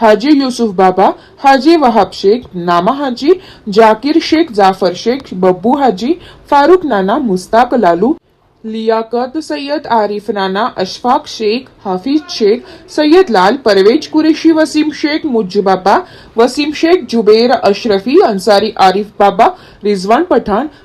حاجی یوسف بابا، حاجی وہاب شیخ ناما حاجی، جاکر شیخ، جعفر شیخ، ببو حاجی، فاروق نانا مستاق لالو، لیاقت سید عارف نانا، اشفاق شیخ، حافظ شیخ، سید لال، پرویج قریشی، وسیم شیخ، مجھ بابا، وسیم شیخ، جبیر اشرفی، انصاری عارف بابا رزوان پٹھان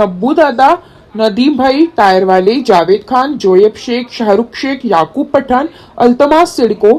نبو دادا ندیم بھائی طائر والے جاوید خان، جویب شیخ شاہ رخ شیخ یاقوب پٹھان، التماس سڑکو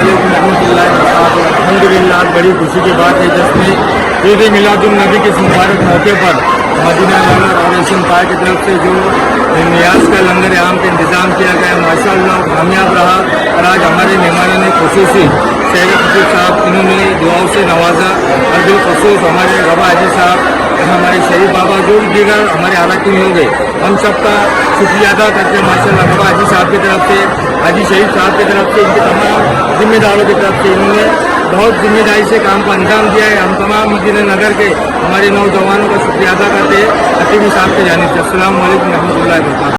علیکم رحمۃ اللہ وبرکاتہ۔ الحمد للہ بڑی خوشی کی بات ہے، جس میں عید میلاد النبی کے اس مبارک موقع پر مدینہ اور ایشن پارک کی طرف سے جو نیاز کا لنگر عام کا انتظام کیا گیا ماشاء اللہ کامیاب رہا۔ اور آج ہمارے مہمانوں نے خصوصی شہر خصوص صاحب، انہوں نے دعاؤں سے نوازا۔ اور بالخصوص ہمارے بابا عجی صاحب، ہمارے شریف بابا جو دیگر ہمارے اراکین ہوں گے ہم سب کا شکریہ ادا کرتے ہیں ماشاء اللہ بابا حاجی صاحب کی طرف سے۔ حاجی شریف صاحب کی طرف سے ان کے تمام ذمہ داروں کی طرف سے انہوں نے بہت ذمہ داری سے کام کو انجام دیا ہے۔ ہم تمام مدینہ نگر کے ہمارے نوجوانوں کا شکریہ ادا کرتے ہیں حکیمی صاحب کے جانب سے۔ السلام علیکم رحمۃ اللہ وبرکاتہ۔